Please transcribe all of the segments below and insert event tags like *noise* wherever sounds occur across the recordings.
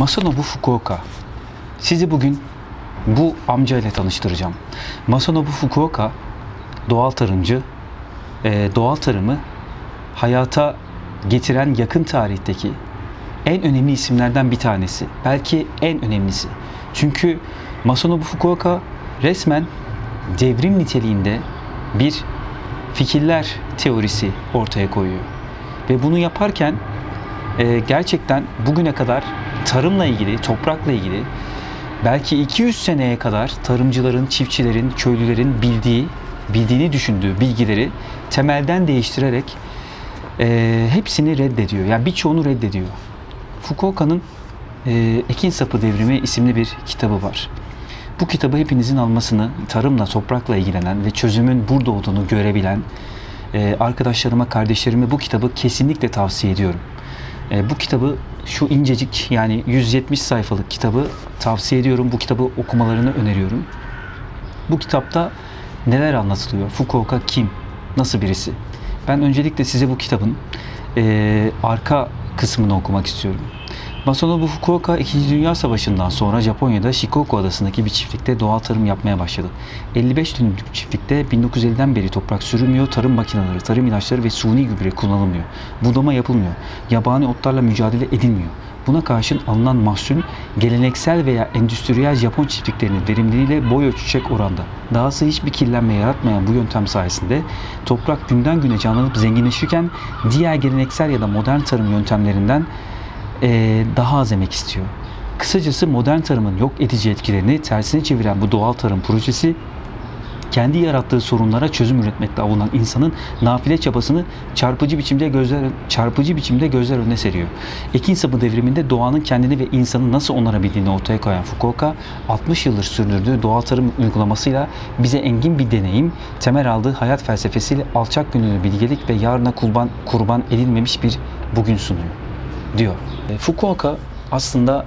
Masanobu Fukuoka. Sizi bugün bu amca ile tanıştıracağım. Masanobu Fukuoka doğal tarımcı. Ee, doğal tarımı hayata getiren yakın tarihteki en önemli isimlerden bir tanesi. Belki en önemlisi. Çünkü Masanobu Fukuoka resmen devrim niteliğinde bir fikirler teorisi ortaya koyuyor. Ve bunu yaparken e, gerçekten bugüne kadar tarımla ilgili, toprakla ilgili belki 200 seneye kadar tarımcıların, çiftçilerin, köylülerin bildiği, bildiğini düşündüğü bilgileri temelden değiştirerek e, hepsini reddediyor. Yani birçoğunu reddediyor. Fukuoka'nın e, Ekin Sapı Devrimi isimli bir kitabı var. Bu kitabı hepinizin almasını, tarımla, toprakla ilgilenen ve çözümün burada olduğunu görebilen e, arkadaşlarıma, kardeşlerime bu kitabı kesinlikle tavsiye ediyorum. E, bu kitabı şu incecik yani 170 sayfalık kitabı tavsiye ediyorum. Bu kitabı okumalarını öneriyorum. Bu kitapta neler anlatılıyor? Fukuoka kim? Nasıl birisi? Ben öncelikle size bu kitabın e, arka kısmını okumak istiyorum. Masanobu Fukuoka 2. Dünya Savaşı'ndan sonra Japonya'da Shikoku adasındaki bir çiftlikte doğal tarım yapmaya başladı. 55 dönümlük çiftlikte 1950'den beri toprak sürülmüyor, tarım makineleri, tarım ilaçları ve suni gübre kullanılmıyor. Budama yapılmıyor, yabani otlarla mücadele edilmiyor. Buna karşın alınan mahsul geleneksel veya endüstriyel Japon çiftliklerinin verimliliğiyle boy ölçecek oranda. Dahası hiçbir kirlenme yaratmayan bu yöntem sayesinde toprak günden güne canlanıp zenginleşirken diğer geleneksel ya da modern tarım yöntemlerinden eee, daha az emek istiyor. Kısacası modern tarımın yok edici etkilerini tersine çeviren bu doğal tarım projesi kendi yarattığı sorunlara çözüm üretmekte avunan insanın nafile çabasını çarpıcı biçimde gözler çarpıcı biçimde gözler önüne seriyor. Ekin sapı devriminde doğanın kendini ve insanı nasıl onarabildiğini ortaya koyan Fukuoka, 60 yıldır sürdürdüğü doğal tarım uygulamasıyla bize engin bir deneyim, temel aldığı hayat felsefesiyle alçak gönüllü bilgelik ve yarına kurban, kurban edilmemiş bir bugün sunuyor diyor. E, Fukuoka aslında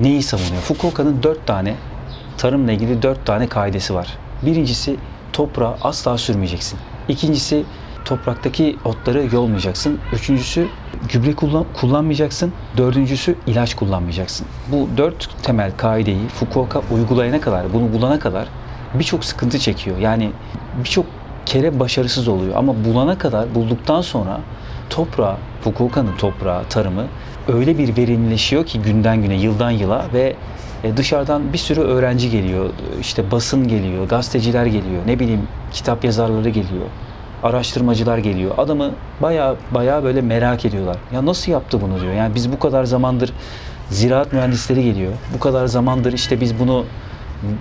neyi savunuyor? Fukuoka'nın dört tane tarımla ilgili dört tane kaidesi var. Birincisi toprağı asla sürmeyeceksin. İkincisi topraktaki otları yolmayacaksın. Üçüncüsü gübre kullan kullanmayacaksın. Dördüncüsü ilaç kullanmayacaksın. Bu dört temel kaideyi Fukuoka uygulayana kadar, bunu bulana kadar birçok sıkıntı çekiyor. Yani birçok kere başarısız oluyor. Ama bulana kadar, bulduktan sonra toprağı, Fukuoka'nın toprağı, tarımı öyle bir verimleşiyor ki günden güne, yıldan yıla ve e, dışarıdan bir sürü öğrenci geliyor, işte basın geliyor, gazeteciler geliyor, ne bileyim kitap yazarları geliyor, araştırmacılar geliyor. Adamı baya baya böyle merak ediyorlar. Ya nasıl yaptı bunu diyor. Yani biz bu kadar zamandır ziraat mühendisleri geliyor. Bu kadar zamandır işte biz bunu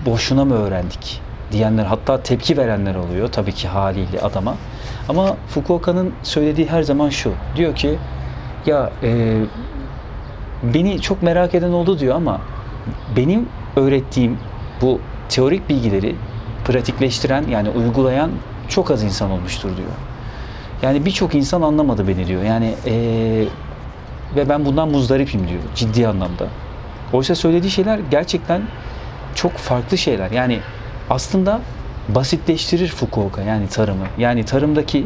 boşuna mı öğrendik diyenler hatta tepki verenler oluyor tabii ki haliyle adama. Ama Fukuoka'nın söylediği her zaman şu. Diyor ki ya e, beni çok merak eden oldu diyor ama benim öğrettiğim bu teorik bilgileri pratikleştiren yani uygulayan çok az insan olmuştur diyor. Yani birçok insan anlamadı beni diyor. Yani eee, ve ben bundan muzdaripim diyor ciddi anlamda. Oysa söylediği şeyler gerçekten çok farklı şeyler. Yani aslında basitleştirir Fukuoka yani tarımı. Yani tarımdaki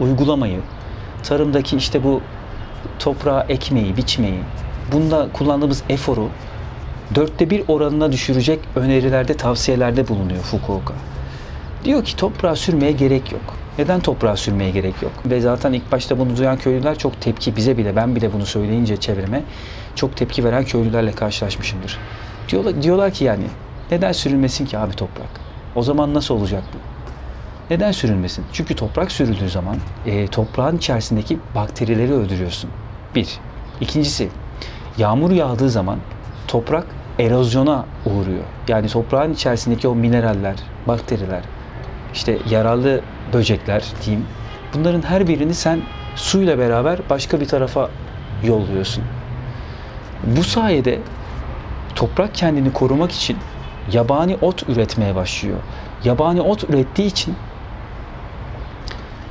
uygulamayı, tarımdaki işte bu toprağa ekmeği, biçmeyi, bunda kullandığımız eforu dörtte bir oranına düşürecek önerilerde, tavsiyelerde bulunuyor Fukuoka. Diyor ki toprağa sürmeye gerek yok. Neden toprağa sürmeye gerek yok? Ve zaten ilk başta bunu duyan köylüler çok tepki, bize bile, ben bile bunu söyleyince çevreme çok tepki veren köylülerle karşılaşmışımdır. Diyorlar, diyorlar ki yani neden sürülmesin ki abi toprak? O zaman nasıl olacak bu? Neden sürülmesin? Çünkü toprak sürüldüğü zaman e, toprağın içerisindeki bakterileri öldürüyorsun. Bir. İkincisi, yağmur yağdığı zaman toprak erozyona uğruyor. Yani toprağın içerisindeki o mineraller, bakteriler, işte yararlı böcekler diyeyim. Bunların her birini sen suyla beraber başka bir tarafa yolluyorsun. Bu sayede toprak kendini korumak için yabani ot üretmeye başlıyor. Yabani ot ürettiği için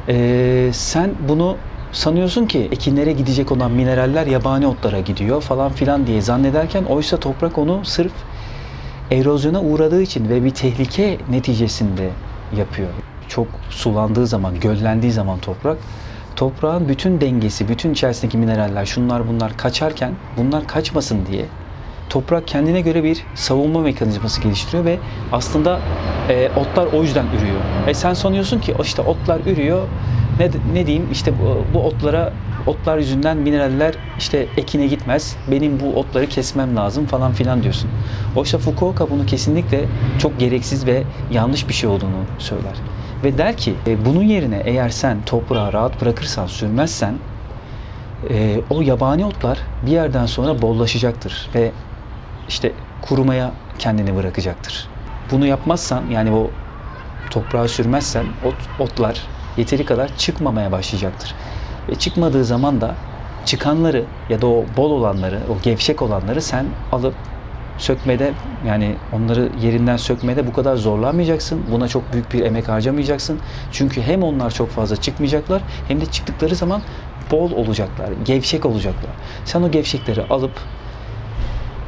eee, sen bunu sanıyorsun ki ekinlere gidecek olan mineraller yabani otlara gidiyor falan filan diye zannederken oysa toprak onu sırf erozyona uğradığı için ve bir tehlike neticesinde yapıyor. Çok sulandığı zaman, göllendiği zaman toprak toprağın bütün dengesi, bütün içerisindeki mineraller, şunlar bunlar kaçarken bunlar kaçmasın diye toprak kendine göre bir savunma mekanizması geliştiriyor ve aslında e, otlar o yüzden ürüyor. E sen sanıyorsun ki işte otlar ürüyor. Ne, ne diyeyim işte bu, bu otlara otlar yüzünden mineraller işte ekine gitmez. Benim bu otları kesmem lazım falan filan diyorsun. Oysa Fukuoka bunu kesinlikle çok gereksiz ve yanlış bir şey olduğunu söyler. Ve der ki e, bunun yerine eğer sen toprağı rahat bırakırsan, sürmezsen e, o yabani otlar bir yerden sonra bollaşacaktır ve işte kurumaya kendini bırakacaktır. Bunu yapmazsan yani o toprağa sürmezsen ot, otlar yeteri kadar çıkmamaya başlayacaktır. Ve çıkmadığı zaman da çıkanları ya da o bol olanları, o gevşek olanları sen alıp sökmede yani onları yerinden sökmede bu kadar zorlanmayacaksın. Buna çok büyük bir emek harcamayacaksın. Çünkü hem onlar çok fazla çıkmayacaklar hem de çıktıkları zaman bol olacaklar, gevşek olacaklar. Sen o gevşekleri alıp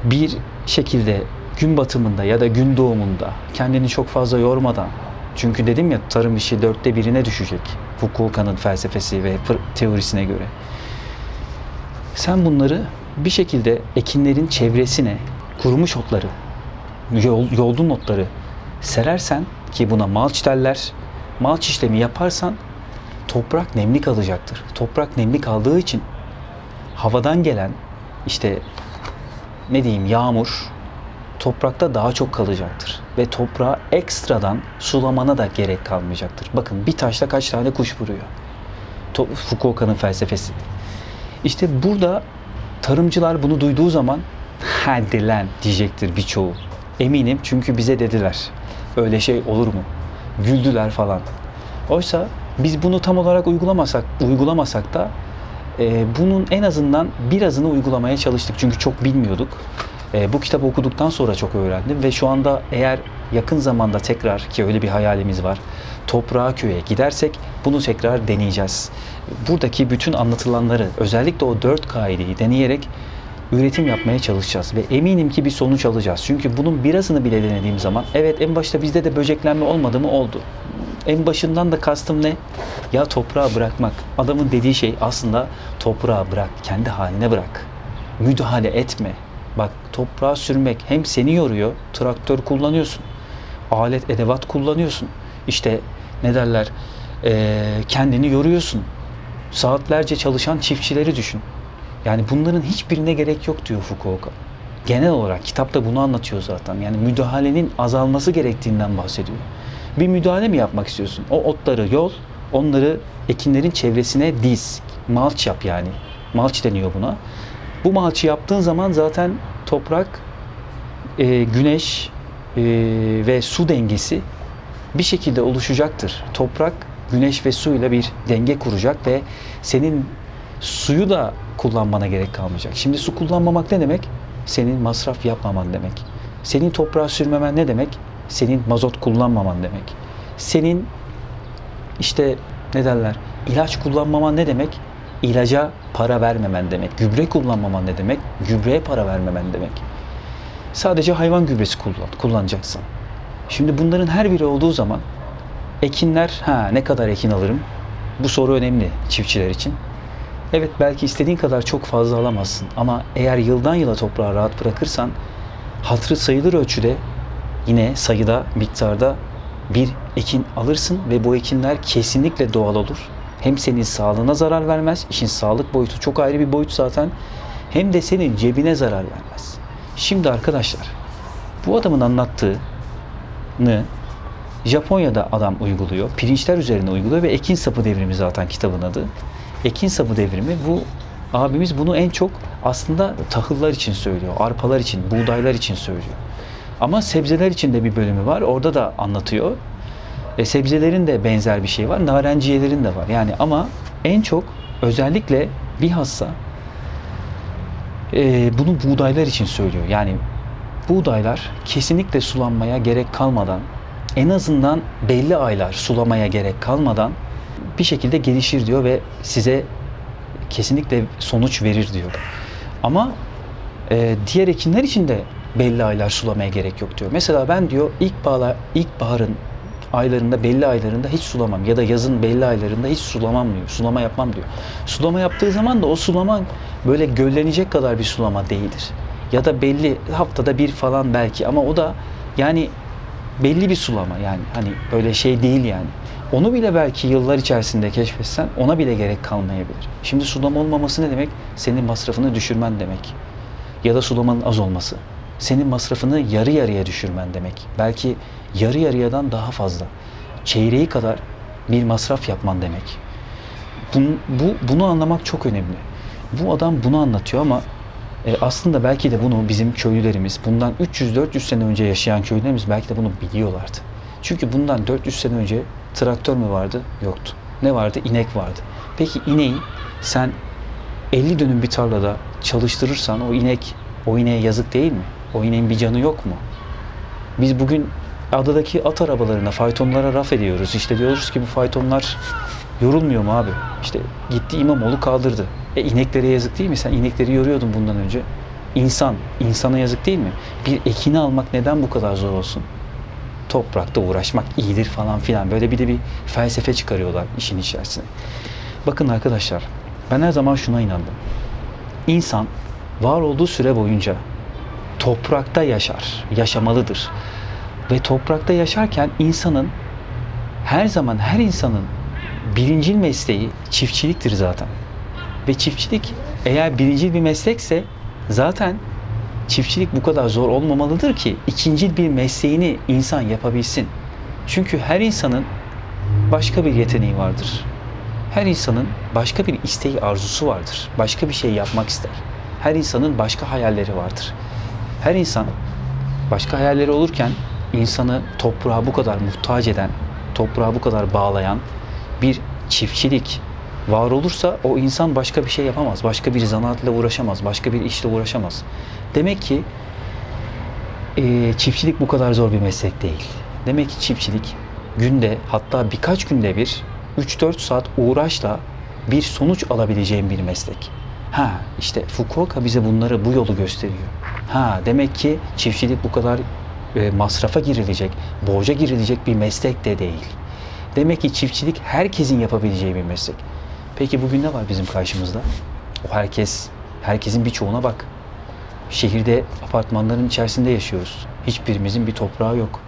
bir şekilde gün batımında ya da gün doğumunda kendini çok fazla yormadan çünkü dedim ya tarım işi dörtte birine düşecek Fukuoka'nın felsefesi ve teorisine göre. Sen bunları bir şekilde ekinlerin çevresine kurumuş otları, yol, yoldun otları serersen ki buna malç derler. Malç işlemi yaparsan toprak nemli kalacaktır. Toprak nemli kaldığı için havadan gelen işte ne diyeyim yağmur toprakta daha çok kalacaktır. Ve toprağa ekstradan sulamana da gerek kalmayacaktır. Bakın bir taşla kaç tane kuş vuruyor. Fukuoka'nın felsefesi. İşte burada tarımcılar bunu duyduğu zaman hadi lan diyecektir birçoğu. Eminim çünkü bize dediler. Öyle şey olur mu? Güldüler falan. Oysa biz bunu tam olarak uygulamasak, uygulamasak da e, bunun en azından birazını uygulamaya çalıştık. Çünkü çok bilmiyorduk. E, bu kitabı okuduktan sonra çok öğrendim ve şu anda eğer yakın zamanda tekrar ki öyle bir hayalimiz var. Toprağa köye gidersek bunu tekrar deneyeceğiz. Buradaki bütün anlatılanları özellikle o dört kaideyi deneyerek üretim yapmaya çalışacağız ve eminim ki bir sonuç alacağız. Çünkü bunun birazını bile denediğim zaman evet en başta bizde de böceklenme olmadı mı oldu. En başından da kastım ne? Ya toprağa bırakmak. Adamın dediği şey aslında toprağa bırak, kendi haline bırak. Müdahale etme. Bak toprağa sürmek hem seni yoruyor, traktör kullanıyorsun. Alet edevat kullanıyorsun. İşte ne derler? Ee, kendini yoruyorsun. Saatlerce çalışan çiftçileri düşün. Yani bunların hiçbirine gerek yok diyor Fukuoka. Genel olarak kitapta bunu anlatıyor zaten. Yani müdahalenin azalması gerektiğinden bahsediyor. Bir müdahale mi yapmak istiyorsun? O otları yol, onları ekinlerin çevresine diz. Malç yap yani. Malç deniyor buna. Bu malçı yaptığın zaman zaten toprak, e, güneş e, ve su dengesi bir şekilde oluşacaktır. Toprak, güneş ve suyla bir denge kuracak ve senin suyu da kullanmana gerek kalmayacak. Şimdi su kullanmamak ne demek? Senin masraf yapmaman demek. Senin toprağa sürmemen ne demek? Senin mazot kullanmaman demek. Senin işte ne derler? İlaç kullanmaman ne demek? İlaca para vermemen demek. Gübre kullanmaman ne demek? Gübreye para vermemen demek. Sadece hayvan gübresi kullan, kullanacaksın. Şimdi bunların her biri olduğu zaman ekinler, ha ne kadar ekin alırım? Bu soru önemli çiftçiler için. Evet belki istediğin kadar çok fazla alamazsın ama eğer yıldan yıla toprağı rahat bırakırsan hatırı sayılır ölçüde yine sayıda, miktarda bir ekin alırsın ve bu ekinler kesinlikle doğal olur. Hem senin sağlığına zarar vermez. İşin sağlık boyutu çok ayrı bir boyut zaten. Hem de senin cebine zarar vermez. Şimdi arkadaşlar bu adamın anlattığını Japonya'da adam uyguluyor. Pirinçler üzerine uyguluyor ve ekin sapı devrimi zaten kitabın adı. Ekin sapı devrimi bu abimiz bunu en çok aslında tahıllar için söylüyor. Arpalar için, buğdaylar için söylüyor. Ama sebzeler için de bir bölümü var. Orada da anlatıyor. E, sebzelerin de benzer bir şey var. Narenciyelerin de var. Yani ama en çok özellikle bilhassa e, bunu buğdaylar için söylüyor. Yani buğdaylar kesinlikle sulanmaya gerek kalmadan en azından belli aylar sulamaya gerek kalmadan bir şekilde gelişir diyor ve size kesinlikle sonuç verir diyor. Ama e, diğer ekinler için de belli aylar sulamaya gerek yok diyor. Mesela ben diyor ilkbahar ilkbaharın aylarında belli aylarında hiç sulamam ya da yazın belli aylarında hiç sulamam diyor. Sulama yapmam diyor. Sulama yaptığı zaman da o sulama böyle göllenecek kadar bir sulama değildir. Ya da belli haftada bir falan belki ama o da yani belli bir sulama yani hani böyle şey değil yani. Onu bile belki yıllar içerisinde keşfetsen ona bile gerek kalmayabilir. Şimdi sulama olmaması ne demek? Senin masrafını düşürmen demek. Ya da sulamanın az olması. Senin masrafını yarı yarıya düşürmen demek. Belki yarı yarıyadan daha fazla. Çeyreği kadar bir masraf yapman demek. Bun- bu, bunu anlamak çok önemli. Bu adam bunu anlatıyor ama e, aslında belki de bunu bizim köylülerimiz, bundan 300-400 sene önce yaşayan köylülerimiz belki de bunu biliyorlardı. Çünkü bundan 400 sene önce traktör mü vardı? Yoktu. Ne vardı? İnek vardı. Peki ineği sen 50 dönüm bir tarlada çalıştırırsan o inek, o ineğe yazık değil mi? O ineğin bir canı yok mu? Biz bugün adadaki at arabalarına, faytonlara raf ediyoruz. İşte diyoruz ki bu faytonlar yorulmuyor mu abi? İşte gitti İmamoğlu kaldırdı. E ineklere yazık değil mi? Sen inekleri yoruyordun bundan önce. İnsan, insana yazık değil mi? Bir ekini almak neden bu kadar zor olsun? Toprakta uğraşmak iyidir falan filan. Böyle bir de bir felsefe çıkarıyorlar işin içerisine. Bakın arkadaşlar, ben her zaman şuna inandım. İnsan var olduğu süre boyunca toprakta yaşar, yaşamalıdır. Ve toprakta yaşarken insanın her zaman her insanın birincil mesleği çiftçiliktir zaten. Ve çiftçilik eğer birincil bir meslekse zaten çiftçilik bu kadar zor olmamalıdır ki ikincil bir mesleğini insan yapabilsin. Çünkü her insanın başka bir yeteneği vardır. Her insanın başka bir isteği, arzusu vardır. Başka bir şey yapmak ister. Her insanın başka hayalleri vardır. Her insan başka hayalleri olurken insanı toprağa bu kadar muhtaç eden, toprağa bu kadar bağlayan bir çiftçilik var olursa o insan başka bir şey yapamaz. Başka bir zanaatla uğraşamaz. Başka bir işle uğraşamaz. Demek ki eee, çiftçilik bu kadar zor bir meslek değil. Demek ki çiftçilik günde hatta birkaç günde bir 3-4 saat uğraşla bir sonuç alabileceğim bir meslek. Ha işte Fukuoka bize bunları bu yolu gösteriyor. Ha demek ki çiftçilik bu kadar e, masrafa girilecek, borca girilecek bir meslek de değil. Demek ki çiftçilik herkesin yapabileceği bir meslek. Peki bugün ne var bizim karşımızda? O herkes, herkesin birçoğuna bak. Şehirde apartmanların içerisinde yaşıyoruz. Hiçbirimizin bir toprağı yok.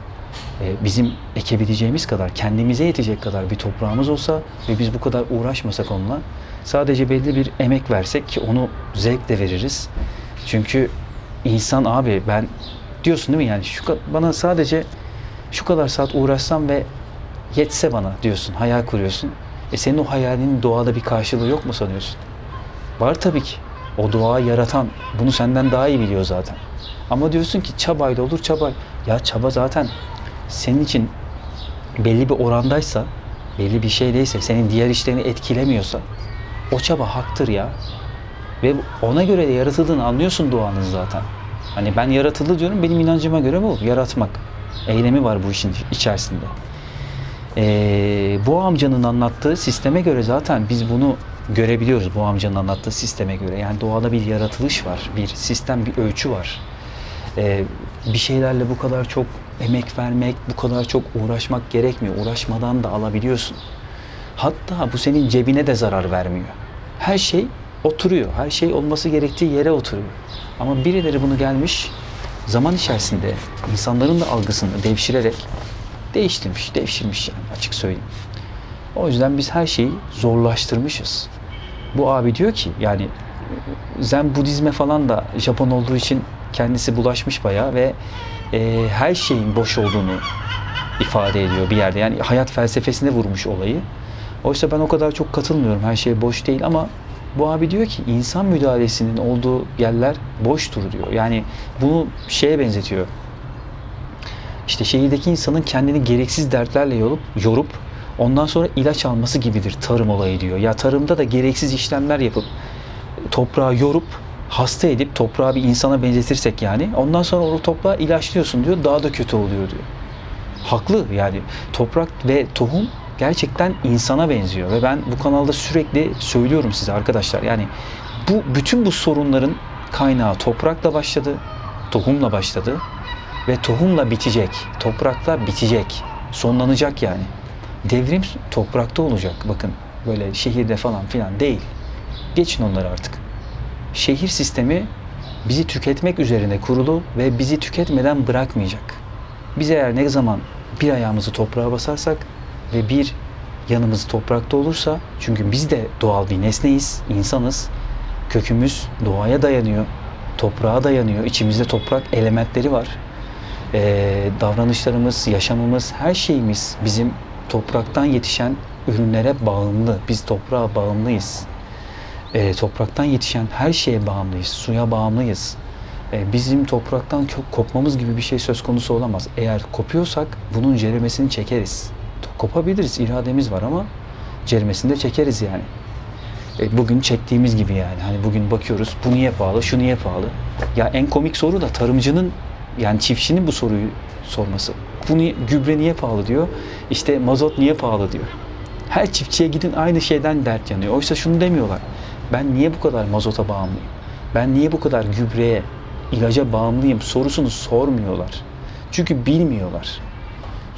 Ee, Bizim ekebileceğimiz kadar, kendimize yetecek kadar bir toprağımız olsa ve biz bu kadar uğraşmasak onunla, sadece belli bir emek versek ki onu zevkle veririz. Çünkü insan abi ben diyorsun değil mi yani şu bana sadece şu kadar saat uğraşsam ve yetse bana diyorsun, hayal kuruyorsun. E senin o hayalinin doğada bir karşılığı yok mu sanıyorsun? Var tabii ki. O doğayı yaratan bunu senden daha iyi biliyor zaten. Ama diyorsun ki çabayla olur çaba. Ya çaba zaten senin için belli bir orandaysa, belli bir şeydeyse, senin diğer işlerini etkilemiyorsa o çaba haktır ya. Ve ona göre de yaratıldığını anlıyorsun doğanın zaten. Hani ben yaratıldı diyorum benim inancıma göre bu. Yaratmak. Eylemi var bu işin içerisinde. Ee, bu amcanın anlattığı sisteme göre zaten biz bunu görebiliyoruz bu amcanın anlattığı sisteme göre. Yani doğada bir yaratılış var, bir sistem, bir ölçü var. Ee, bir şeylerle bu kadar çok emek vermek, bu kadar çok uğraşmak gerekmiyor. Uğraşmadan da alabiliyorsun. Hatta bu senin cebine de zarar vermiyor. Her şey oturuyor. Her şey olması gerektiği yere oturuyor. Ama birileri bunu gelmiş zaman içerisinde insanların da algısını devşirerek değiştirmiş, devşirmiş yani açık söyleyeyim. O yüzden biz her şeyi zorlaştırmışız. Bu abi diyor ki yani Zen Budizme falan da Japon olduğu için kendisi bulaşmış bayağı ve e, her şeyin boş olduğunu ifade ediyor bir yerde. Yani hayat felsefesine vurmuş olayı. Oysa ben o kadar çok katılmıyorum. Her şey boş değil ama bu abi diyor ki insan müdahalesinin olduğu yerler boştur diyor. Yani bunu şeye benzetiyor. İşte şehirdeki insanın kendini gereksiz dertlerle yorup, yorup ondan sonra ilaç alması gibidir tarım olayı diyor. Ya tarımda da gereksiz işlemler yapıp toprağı yorup hasta edip toprağı bir insana benzetirsek yani ondan sonra o toprağı ilaçlıyorsun diyor daha da kötü oluyor diyor. Haklı yani toprak ve tohum gerçekten insana benziyor ve ben bu kanalda sürekli söylüyorum size arkadaşlar yani bu bütün bu sorunların kaynağı toprakla başladı, tohumla başladı ve tohumla bitecek, toprakla bitecek. Sonlanacak yani. Devrim toprakta olacak. Bakın böyle şehirde falan filan değil. Geçin onları artık. Şehir sistemi bizi tüketmek üzerine kurulu ve bizi tüketmeden bırakmayacak. Biz eğer ne zaman bir ayağımızı toprağa basarsak ve bir yanımız toprakta olursa çünkü biz de doğal bir nesneyiz, insanız. Kökümüz doğaya dayanıyor, toprağa dayanıyor. İçimizde toprak elementleri var. Ee, davranışlarımız, yaşamımız, her şeyimiz bizim topraktan yetişen ürünlere bağımlı. Biz toprağa bağımlıyız. Ee, topraktan yetişen her şeye bağımlıyız. Suya bağımlıyız. Ee, bizim topraktan kopmamız gibi bir şey söz konusu olamaz. Eğer kopuyorsak bunun ceremesini çekeriz. Kopabiliriz, irademiz var ama ceremesini de çekeriz yani. E, bugün çektiğimiz gibi yani. Hani bugün bakıyoruz bu niye pahalı, şu niye pahalı. Ya en komik soru da tarımcının yani çiftçinin bu soruyu sorması. Bu niye, gübre niye pahalı diyor. İşte mazot niye pahalı diyor. Her çiftçiye gidin aynı şeyden dert yanıyor. Oysa şunu demiyorlar. Ben niye bu kadar mazota bağımlıyım? Ben niye bu kadar gübreye, ilaca bağımlıyım sorusunu sormuyorlar. Çünkü bilmiyorlar.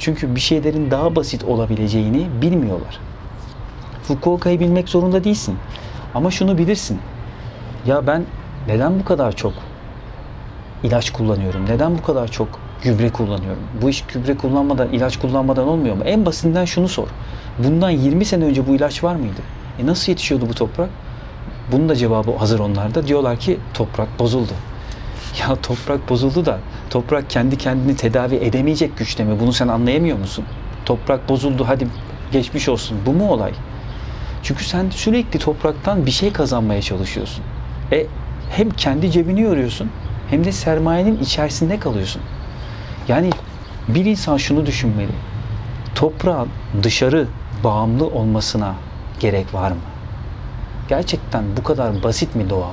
Çünkü bir şeylerin daha basit olabileceğini bilmiyorlar. Fukuoka'yı bilmek zorunda değilsin. Ama şunu bilirsin. Ya ben neden bu kadar çok ilaç kullanıyorum? Neden bu kadar çok gübre kullanıyorum? Bu iş gübre kullanmadan, ilaç kullanmadan olmuyor mu? En basitinden şunu sor. Bundan 20 sene önce bu ilaç var mıydı? E nasıl yetişiyordu bu toprak? Bunun da cevabı hazır onlarda. Diyorlar ki toprak bozuldu. *laughs* Ya toprak bozuldu da toprak kendi kendini tedavi edemeyecek güçte mi? Bunu sen anlayamıyor musun? Toprak bozuldu hadi geçmiş olsun. Bu mu olay? Çünkü sen sürekli topraktan bir şey kazanmaya çalışıyorsun. E hem kendi cebini yoruyorsun hem de sermayenin içerisinde kalıyorsun. Yani bir insan şunu düşünmeli. Toprağın dışarı bağımlı olmasına gerek var mı? Gerçekten bu kadar basit mi doğa?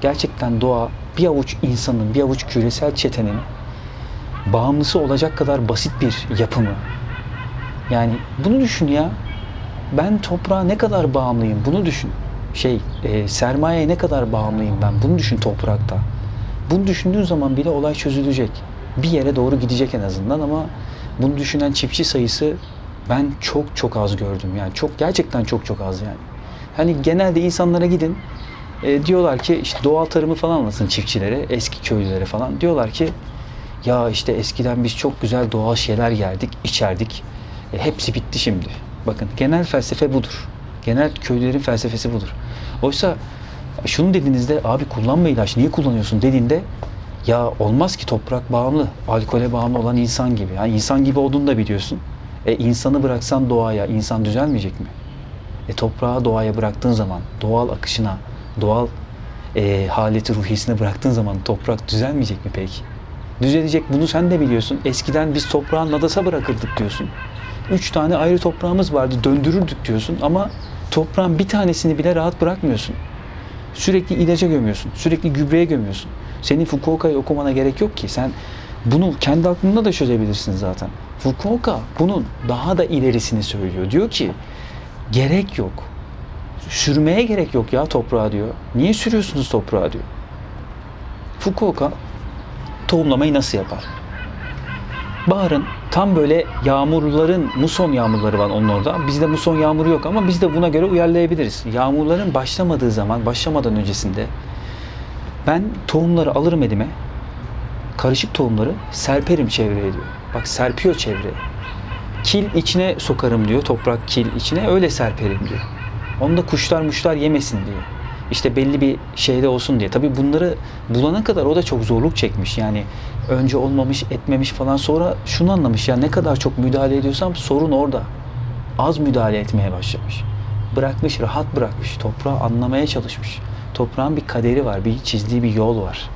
Gerçekten doğa bir avuç insanın, bir avuç küresel çetenin bağımlısı olacak kadar basit bir yapı mı? Yani bunu düşün ya. Ben toprağa ne kadar bağımlıyım bunu düşün. Şey, e, sermayeye ne kadar bağımlıyım ben bunu düşün toprakta. Bunu düşündüğün zaman bile olay çözülecek. Bir yere doğru gidecek en azından ama bunu düşünen çiftçi sayısı ben çok çok az gördüm. Yani çok gerçekten çok çok az yani. Hani genelde insanlara gidin e, diyorlar ki işte doğal tarımı falan anlatın çiftçilere, eski köylülere falan. Diyorlar ki ya işte eskiden biz çok güzel doğal şeyler yerdik, içerdik. E, hepsi bitti şimdi. Bakın genel felsefe budur. Genel köylülerin felsefesi budur. Oysa şunu dediğinizde abi kullanma ilaç niye kullanıyorsun dediğinde ya olmaz ki toprak bağımlı, alkole bağımlı olan insan gibi. Yani insan gibi olduğunu da biliyorsun. E insanı bıraksan doğaya, insan düzelmeyecek mi? E toprağı doğaya bıraktığın zaman, doğal akışına, doğal e, haleti ruhiyesine bıraktığın zaman toprak düzelmeyecek mi peki? Düzelecek bunu sen de biliyorsun. Eskiden biz toprağın nadasa bırakırdık diyorsun. Üç tane ayrı toprağımız vardı döndürürdük diyorsun ama toprağın bir tanesini bile rahat bırakmıyorsun. Sürekli ilaca gömüyorsun. Sürekli gübreye gömüyorsun. Senin Fukuoka'yı okumana gerek yok ki. Sen bunu kendi aklında da çözebilirsin zaten. Fukuoka bunun daha da ilerisini söylüyor. Diyor ki gerek yok. Sürmeye gerek yok ya toprağa diyor. Niye sürüyorsunuz toprağa diyor. Fukuoka tohumlamayı nasıl yapar? Baharın tam böyle yağmurların, muson yağmurları var onun orada. Bizde muson yağmuru yok ama biz de buna göre uyarlayabiliriz. Yağmurların başlamadığı zaman, başlamadan öncesinde ben tohumları alırım elime. Karışık tohumları serperim çevreye diyor. Bak serpiyor çevreye. Kil içine sokarım diyor. Toprak kil içine öyle serperim diyor. Onu da kuşlar muşlar yemesin diye. İşte belli bir şeyde olsun diye. Tabii bunları bulana kadar o da çok zorluk çekmiş. Yani önce olmamış, etmemiş falan sonra şunu anlamış. Ya ne kadar çok müdahale ediyorsam sorun orada. Az müdahale etmeye başlamış. Bırakmış, rahat bırakmış. Toprağı anlamaya çalışmış. Toprağın bir kaderi var, bir çizdiği bir yol var.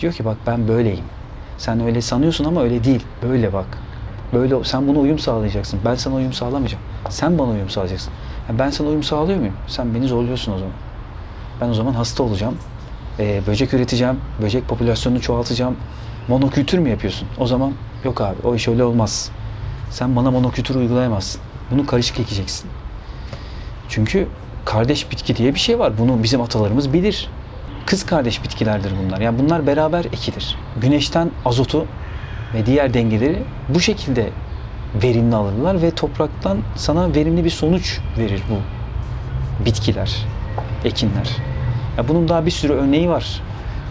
Diyor ki bak ben böyleyim. Sen öyle sanıyorsun ama öyle değil. Böyle bak. Böyle sen buna uyum sağlayacaksın. Ben sana uyum sağlamayacağım. Sen bana uyum sağlayacaksın. Ben sana uyum sağlıyor muyum? Sen beni zorluyorsun o zaman. Ben o zaman hasta olacağım. Ee, böcek üreteceğim. Böcek popülasyonunu çoğaltacağım. Monokültür mü yapıyorsun? O zaman yok abi o iş öyle olmaz. Sen bana monokültür uygulayamazsın. Bunu karışık ekeceksin. Çünkü kardeş bitki diye bir şey var. Bunu bizim atalarımız bilir. Kız kardeş bitkilerdir bunlar. Yani bunlar beraber ekilir. Güneşten azotu ve diğer dengeleri bu şekilde verimli alırlar ve topraktan sana verimli bir sonuç verir bu bitkiler, ekinler. Ya bunun daha bir sürü örneği var.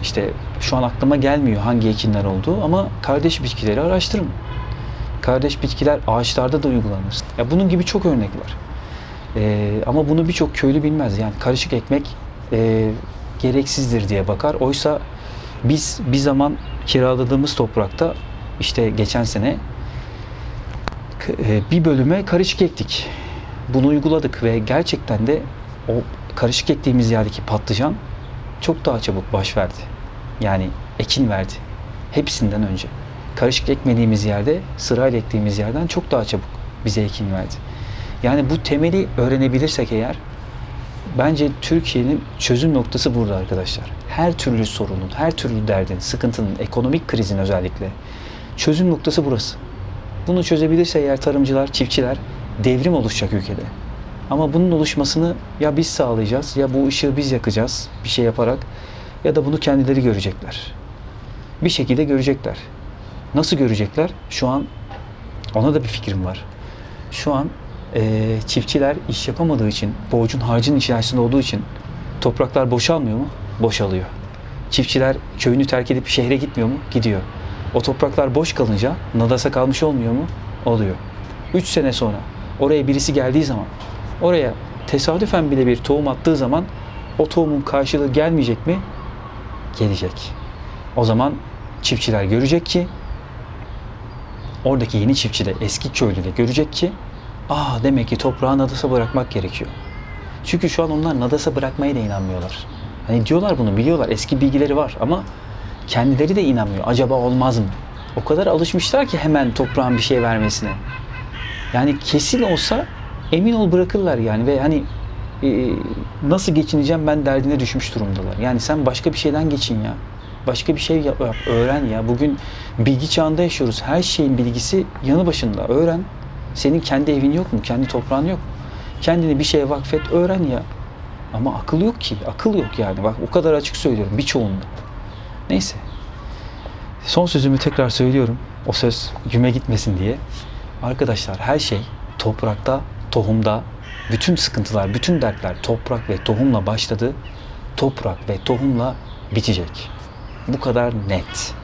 İşte şu an aklıma gelmiyor hangi ekinler olduğu ama kardeş bitkileri araştırın. Kardeş bitkiler ağaçlarda da uygulanır. Ya bunun gibi çok örnek var. Ee, ama bunu birçok köylü bilmez. Yani karışık ekmek e, gereksizdir diye bakar. Oysa biz bir zaman kiraladığımız toprakta işte geçen sene k- e, bir bölüme karışık ektik. Bunu uyguladık ve gerçekten de o karışık ektiğimiz yerdeki patlıcan çok daha çabuk baş verdi. Yani ekin verdi. Hepsinden önce. Karışık ekmediğimiz yerde, sırayla ektiğimiz yerden çok daha çabuk bize ekin verdi. Yani bu temeli öğrenebilirsek eğer bence Türkiye'nin çözüm noktası burada arkadaşlar. Her türlü sorunun, her türlü derdin, sıkıntının, ekonomik krizin özellikle çözüm noktası burası. Bunu çözebilirse eğer tarımcılar, çiftçiler devrim oluşacak ülkede. Ama bunun oluşmasını ya biz sağlayacağız ya bu ışığı biz yakacağız bir şey yaparak ya da bunu kendileri görecekler. Bir şekilde görecekler. Nasıl görecekler? Şu an ona da bir fikrim var. Şu an eee, çiftçiler iş yapamadığı için, borcun harcın içerisinde olduğu için topraklar boşalmıyor mu? Boşalıyor. Çiftçiler köyünü terk edip şehre gitmiyor mu? Gidiyor. O topraklar boş kalınca nadasa kalmış olmuyor mu? Oluyor. 3 sene sonra oraya birisi geldiği zaman oraya tesadüfen bile bir tohum attığı zaman o tohumun karşılığı gelmeyecek mi? Gelecek. O zaman çiftçiler görecek ki oradaki yeni çiftçi de eski köylü de görecek ki aa demek ki toprağı nadasa bırakmak gerekiyor. Çünkü şu an onlar nadasa bırakmaya da inanmıyorlar. Hani diyorlar bunu biliyorlar eski bilgileri var ama kendileri de inanmıyor. Acaba olmaz mı? O kadar alışmışlar ki hemen toprağın bir şey vermesine. Yani kesin olsa emin ol bırakırlar yani ve hani e, nasıl geçineceğim ben derdine düşmüş durumdalar. Yani sen başka bir şeyden geçin ya. Başka bir şey yap, öğren ya. Bugün bilgi çağında yaşıyoruz. Her şeyin bilgisi yanı başında. Öğren. Senin kendi evin yok mu? Kendi toprağın yok mu? Kendini bir şeye vakfet, öğren ya. Ama akıl yok ki. Akıl yok yani. Bak o kadar açık söylüyorum birçoğunda. Neyse. Son sözümü tekrar söylüyorum. O söz güme gitmesin diye. Arkadaşlar her şey toprakta, tohumda, bütün sıkıntılar, bütün dertler toprak ve tohumla başladı. Toprak ve tohumla bitecek. Bu kadar net.